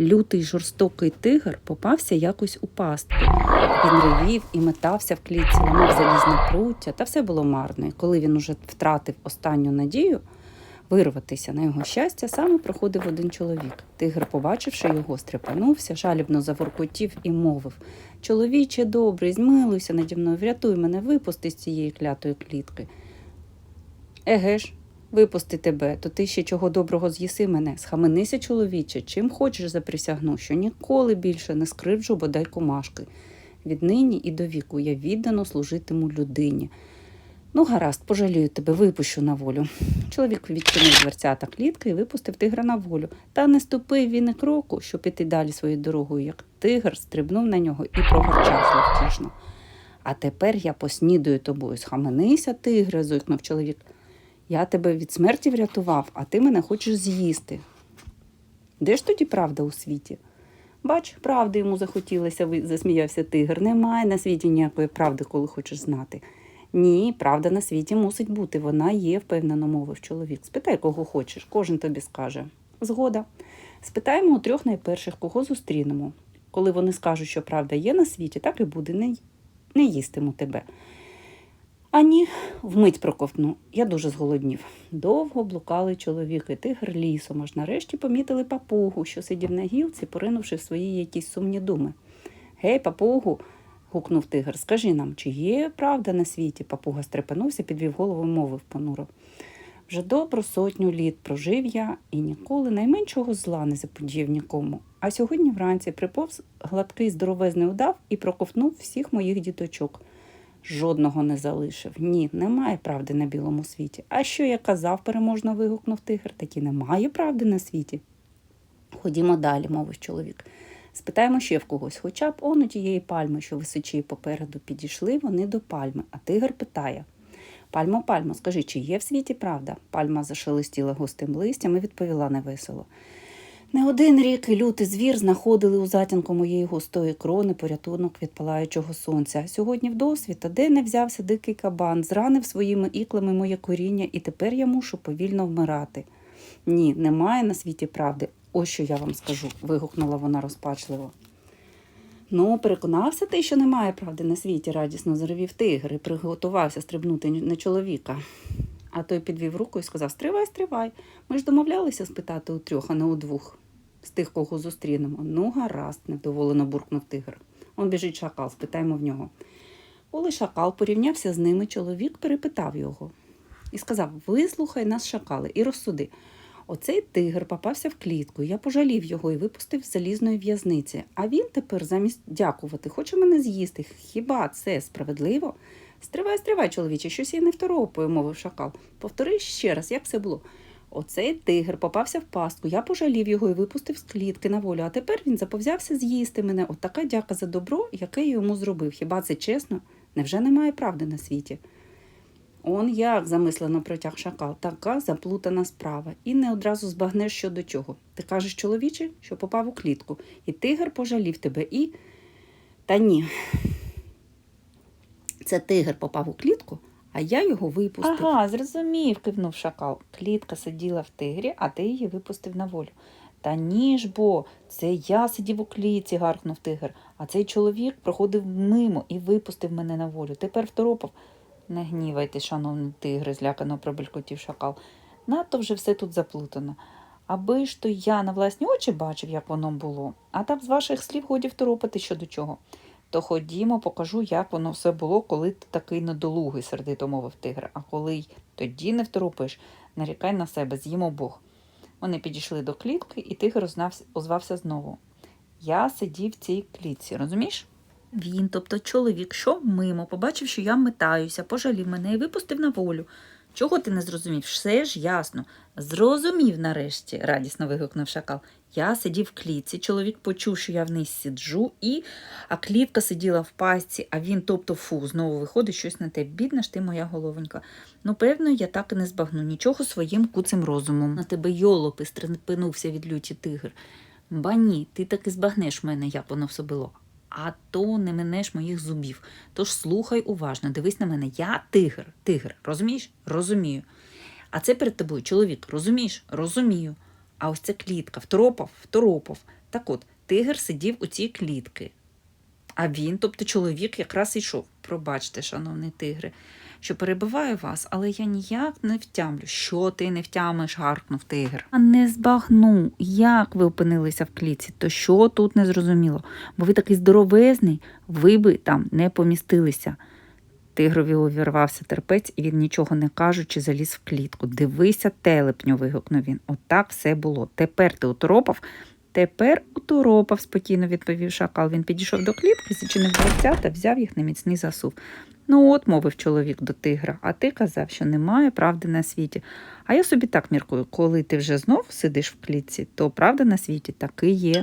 Лютий жорстокий тигр попався якось у пастку. Він ревів і метався в клітці, ламав залізне пруття, та все було марно. І коли він уже втратив останню надію вирватися на його щастя, саме проходив один чоловік. Тигр, побачивши його, стрепенувся, жалібно заворкотів і мовив Чоловіче добрий, змилуйся наді мною, врятуй мене, випусти з цієї клятої клітки. Еге ж, випусти тебе, то ти ще чого доброго з'їси мене. Схаменися, чоловіче, чим хочеш заприсягну, що ніколи більше не скривджу бодай комашки. Віднині і до віку я віддано служитиму людині. Ну, гаразд, пожалію тебе, випущу на волю. Чоловік відчинив дверцята клітки і випустив тигра на волю. Та не ступив він і кроку, щоб іти далі своєю дорогою, як тигр стрибнув на нього і прогорчав зловтішно. А тепер я поснідаю тобою. Схаменися, тигре, зойкнув чоловік. Я тебе від смерті врятував, а ти мене хочеш з'їсти. Де ж тоді правда у світі? Бач, правди йому захотілося, засміявся тигр. Немає на світі ніякої правди, коли хочеш знати. Ні, правда на світі мусить бути. Вона є, впевнено мовив чоловік. Спитай, кого хочеш, кожен тобі скаже. Згода. Спитаємо у трьох найперших, кого зустрінемо. Коли вони скажуть, що правда є на світі, так і буде, не, не їстиму тебе. А ні, вмить проковтну. Я дуже зголоднів. Довго блукали чоловіки, тигр лісом, аж нарешті помітили папугу, що сидів на гілці, поринувши в свої якісь сумні думи. Гей, папугу, гукнув тигр, скажи нам, чи є правда на світі? Папуга стрепенувся, підвів голову, мовив понуро. Вже добру сотню літ прожив я і ніколи найменшого зла не заподіяв нікому. А сьогодні вранці приповз гладкий здоровезний удав і проковтнув всіх моїх діточок. Жодного не залишив. Ні, немає правди на білому світі. А що я казав, переможно вигукнув тигр, так і немає правди на світі. Ходімо далі, мовив чоловік. Спитаємо ще в когось, хоча б он у тієї пальми, що височіє попереду, підійшли вони до пальми, а тигр питає. Пальмо, пальмо, скажи, чи є в світі правда? Пальма зашелестіла густим листям і відповіла невесело. Не один рік лютий звір знаходили у затінку моєї густої крони порятунок від палаючого сонця. Сьогодні вдосвіта, де не взявся дикий кабан, зранив своїми іклами моє коріння, і тепер я мушу повільно вмирати. Ні, немає на світі правди. Ось що я вам скажу, вигукнула вона розпачливо. Ну, переконався ти, що немає правди на світі, радісно заревів тигр і приготувався стрибнути на чоловіка. А той підвів руку і сказав: Стривай, стривай. Ми ж домовлялися спитати у трьох, а не у двох. З тих, кого зустрінемо. Ну, гаразд, невдоволено буркнув тигр. Он біжить шакал, спитаймо в нього. Коли шакал порівнявся з ними, чоловік перепитав його і сказав: Вислухай нас, шакали, і розсуди. Оцей тигр попався в клітку. Я пожалів його і випустив з залізної в'язниці. А він тепер замість дякувати хоче мене з'їсти. Хіба це справедливо? Стривай, стривай, чоловіче, щось я не второпаю, мовив шакал. Повтори ще раз, як все було. Оцей тигр попався в пастку, я пожалів його і випустив з клітки на волю, а тепер він заповзявся з'їсти мене. От така дяка за добро, яке я йому зробив. Хіба це чесно? Невже немає правди на світі? Он як замислено протяг шакал, така заплутана справа, і не одразу збагнеш що до чого. Ти кажеш, чоловіче, що попав у клітку, і тигр пожалів тебе, і. Та ні. Це тигр попав у клітку, а я його випустив. Ага, зрозумів, кивнув шакал. Клітка сиділа в тигрі, а ти її випустив на волю. Та ні ж бо, це я сидів у клітці, гаркнув тигр, а цей чоловік проходив мимо і випустив мене на волю. Тепер второпав. Не гнівайте, шановний тигри, злякано пробелькотів шакал. Надто вже все тут заплутано. Аби ж то я на власні очі бачив, як воно було, а там з ваших слів годі второпати що до чого. То ходімо, покажу, як воно все було, коли ти такий недолугий, сердито мовив тигр. А коли й тоді не второпиш, нарікай на себе, з'їм обох. Вони підійшли до клітки, і тигр озвався знову. Я сидів в цій клітці, розумієш? Він, тобто чоловік, що мимо, побачив, що я метаюся, пожалів мене і випустив на волю. Чого ти не зрозумів? Все ж ясно. Зрозумів нарешті, радісно вигукнув шакал. Я сидів в клітці, чоловік почув, що я вниз сиджу, і а клітка сиділа в пастці, а він, тобто, фу, знову виходить щось на те. Бідна ж ти, моя головонька. Ну, певно, я так і не збагну нічого своїм куцим розумом. На тебе йолопи, стрепенувся від люті тигр. Ба ні, ти таки збагнеш мене, все було. А то не минеш моїх зубів. Тож слухай уважно, дивись на мене. Я тигр, тигр, розумієш? Розумію. А це перед тобою чоловік, розумієш? Розумію. А ось ця клітка, второпав, второпав. Так от, тигр сидів у цій клітки. А він, тобто чоловік, якраз йшов. Пробачте, шановний тигре, що перебиваю вас, але я ніяк не втямлю. Що ти не втямиш, гаркнув тигр. А не збагну, як ви опинилися в клітці, то що тут не зрозуміло? Бо ви такий здоровезний, ви би там не помістилися. Тигрові увірвався терпець, і він, нічого не кажучи, заліз в клітку. Дивися, телепню, вигукнув він. Отак все було. Тепер ти уторопав. Тепер уторопав, спокійно відповів шакал. Він підійшов до клітки, зачинив дверця та взяв їх на міцний засув. Ну от, мовив чоловік до тигра, а ти казав, що немає правди на світі. А я собі так міркую, коли ти вже знов сидиш в клітці, то правда на світі таки є.